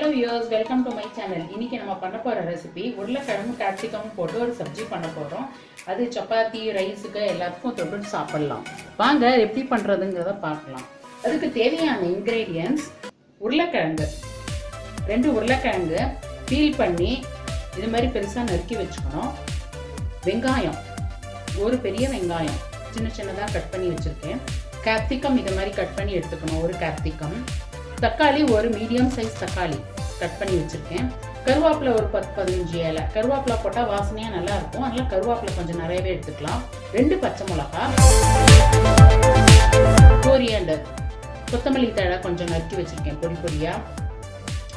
Hello viewers welcome to my channel இன்னைக்கு நம்ம பண்ண போகிற ரெசிபி உருளைக்கிழங்கு கேப்சிகம் போட்டு ஒரு சப்ஜி பண்ண போகிறோம் அது சப்பாத்தி ரைஸுக்கு எல்லாத்துக்கும் தொட்டு சாப்பிடலாம். வாங்க எப்படி பண்றதுங்கிறத பார்க்கலாம். அதுக்கு தேவையான இன்க்ரீடியன்ஸ் உருளைக்கிழங்கு. ரெண்டு உருளைக்கிழங்கு பீல் பண்ணி இது மாதிரி பெருசாக நறுக்கி வச்சுக்கணும். வெங்காயம். ஒரு பெரிய வெங்காயம். சின்ன சின்னதாக கட் பண்ணி வச்சுருக்கேன். கேப்சிகம் இது மாதிரி கட் பண்ணி எடுத்துக்கணும் ஒரு கேப்சிகம் தக்காளி ஒரு மீடியம் சைஸ் தக்காளி. கட் பண்ணி வச்சுருக்கேன். கருவேப்பிலை ஒரு பத்து பதினஞ்சு இலை. கருவேப்பிலை போட்டால் வாசனையாக நல்லா இருக்கும். அதனால் கருவேப்பிலை கொஞ்சம் நிறையவே எடுத்துக்கலாம். ரெண்டு பச்சை மிளகா. கோரியண்டர். கொத்தமல்லி தழை கொஞ்சம் நறுக்கி வச்சுருக்கேன் பொடி பொடியாக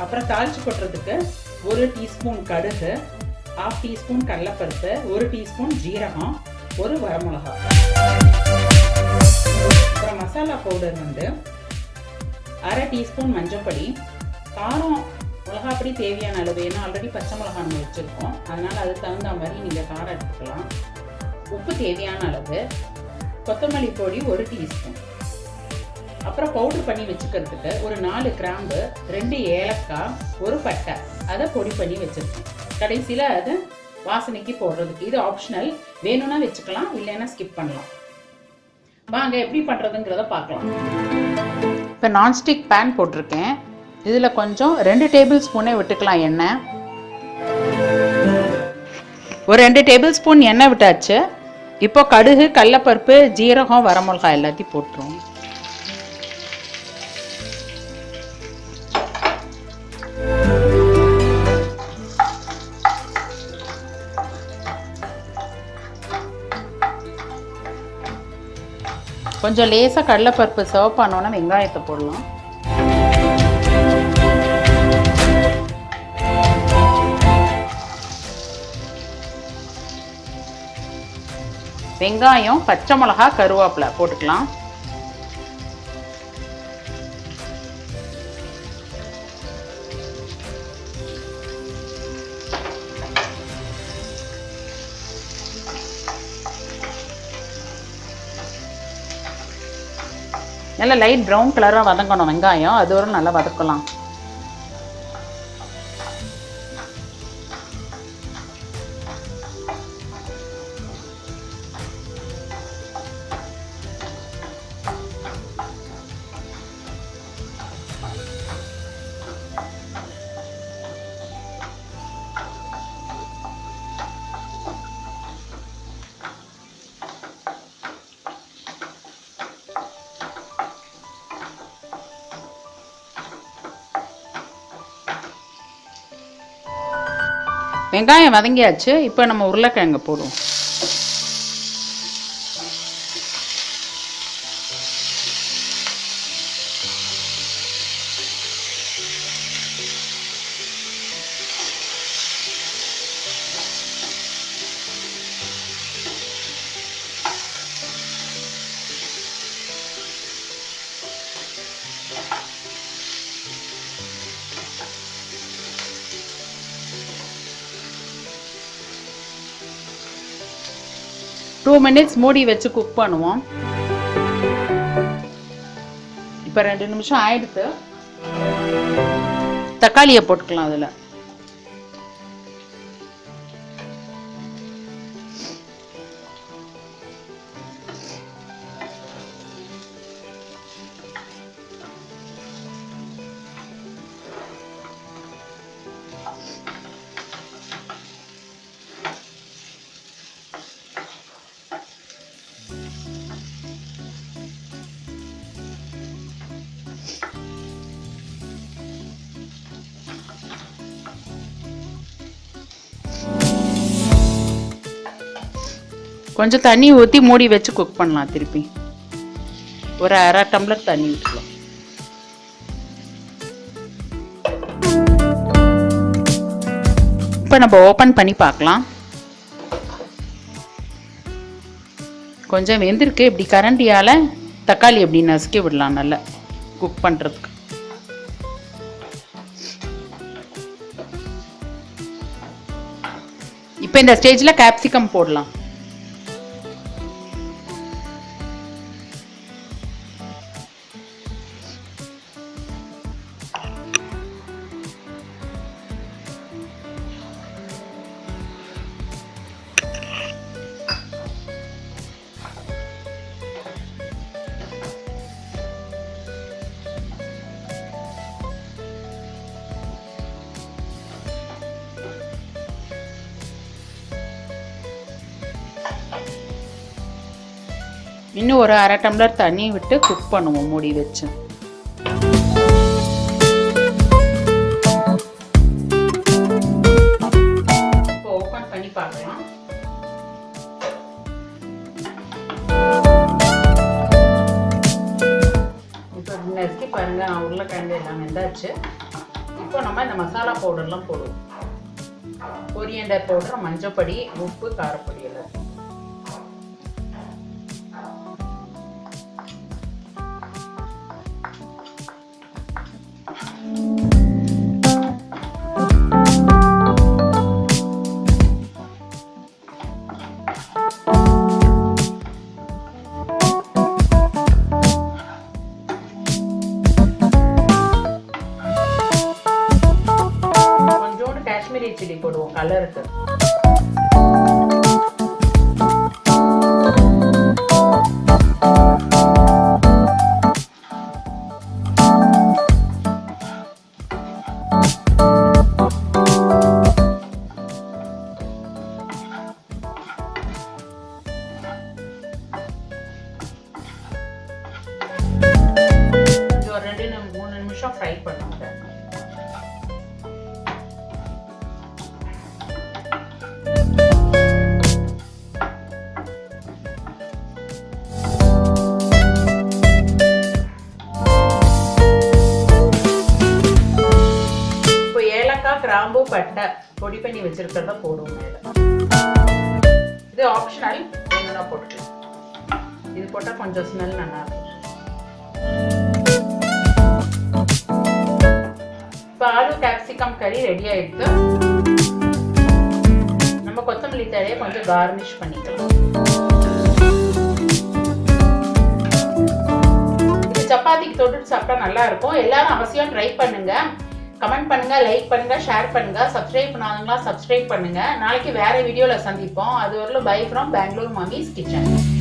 அப்புறம் தாளிச்சு கொட்டுறதுக்கு ஒரு டீஸ்பூன் கடுகு ஹாஃப் டீஸ்பூன் கடலைப்பருப்பு ஒரு டீஸ்பூன் ஜீரகம் ஒரு வரமிளகா. அப்புறம் மசாலா பவுடர் வந்து அரை டீஸ்பூன் மஞ்சப்பொடி காரம் மிளகாப்பொடி தேவையான அளவு ஏன்னா ஆல்ரெடி பச்சை மிளகா நம்ம வச்சுருக்கோம். அதனால் அதுக்கு தகுந்த மாதிரி நீங்கள் காரம் எடுத்துக்கலாம். உப்பு தேவையான அளவு கொத்தமல்லி பொடி ஒரு டீஸ்பூன். அப்புறம் பவுடர் பண்ணி வச்சுக்கிறதுக்கு ஒரு நாலு கிராம்பு ரெண்டு ஏலக்காய் ஒரு பட்டை. அதை பொடி பண்ணி வச்சுருக்கோம். கடைசியில் அது வாசனைக்கு போடுறதுக்கு. இது ஆப்ஷனல் வேணும்னா வச்சுக்கலாம் இல்லைன்னா ஸ்கிப் பண்ணலாம். வாங்க எப்படி பண்ணுறதுங்கிறத பார்க்கலாம். இப்போ நான்ஸ்டிக் பேன் போட்டிருக்கேன். இதில் கொஞ்சம் ரெண்டு டேபிள் ஸ்பூனே விட்டுக்கலாம் எண்ணெய். ஒரு ரெண்டு டேபிள் ஸ்பூன் எண்ணெய் விட்டாச்சு. இப்போ கடுகு கடலப்பருப்பு ஜீரகம் வரமிளகாய் எல்லாத்தையும் போட்டுருவோம். கொஞ்சம் லேசாக கடலைப்பருப்பு சர்வ் பண்ணோன்னா வெங்காயத்தை போடலாம். வெங்காயம் பச்சை மிளகா கருவேப்பிலை போட்டுக்கலாம். நல்லா லைட் ப்ரௌன் கலராக வதங்கணும் வெங்காயம். அது வரும் நல்லா வதக்கலாம். வெங்காயம் வதங்கியாச்சு இப்போ நம்ம உருளைக்கிழங்கு போடுவோம். டூ மினிட்ஸ் மூடி வச்சு குக் பண்ணுவோம். இப்போ ரெண்டு நிமிஷம் ஆயிடுத்து. தக்காளியை போட்டுக்கலாம் அதில். கொஞ்சம் தண்ணி ஊற்றி மூடி வச்சு குக் பண்ணலாம் திருப்பி. ஒரு அரை டம்ளர் தண்ணி ஊற்றலாம் இப்போ நம்ம ஓப்பன் பண்ணி பார்க்கலாம். கொஞ்சம் வெந்திருக்கு. இப்படி கரண்டியால் தக்காளி எப்படி நசுக்கி விடலாம் நல்லா குக் பண்ணுறதுக்கு இப்போ இந்த ஸ்டேஜில் கேப்சிகம் போடலாம். இன்னும் ஒரு அரை டம்ளர் தண்ணி விட்டு குக் பண்ணுவோம் மூடி வச்சு. ஓப்பன் பண்ணி பார்க்கலாம். இப்போ நெருக்கி பாருங்க உருளைக்கிழங்கு எல்லாம் வெந்தாச்சு இப்போ நம்ம இந்த மசாலா பவுடர்லாம் போடுவோம். கொரியண்டர் பவுடர் மஞ்சப்பொடி உப்பு காரப்பொடி எல்லாம் கலருக்கு இது ரெண்டு நிமி- மூணு நிமிஷம் ஃப்ரை பண்ணுங்க பட்டை பொடி பண்ணி வச்சிருக்கிறத போடுவோம் இது ஆப்ஷனல் வேணும்னா போட்டுக்கலாம் இது போட்டால் கொஞ்சம் ஸ்மெல் நல்லா இருக்கும். இப்போ ஆலு கேப்சிகம் கறி ரெடி ஆயிடுது. நம்ம கொத்தமல்லி தழையை கொஞ்சம் கார்னிஷ் பண்ணிக்கலாம். இது சப்பாத்திக்கு தொட்டுட்டு சாப்பிட்டா நல்லா இருக்கும். எல்லாரும் அவசியம் ட்ரை பண்ணுங்க. கமெண்ட் பண்ணுங்க லைக் பண்ணுங்க ஷேர் பண்ணுங்க சப்ஸ்கிரைப் பண்ணாதவங்களா சப்ஸ்கிரைப் பண்ணுங்க. நாளைக்கு வேற வீடியோல சந்திப்போம். அது வரலும் bye from Bangalore Mami's kitchen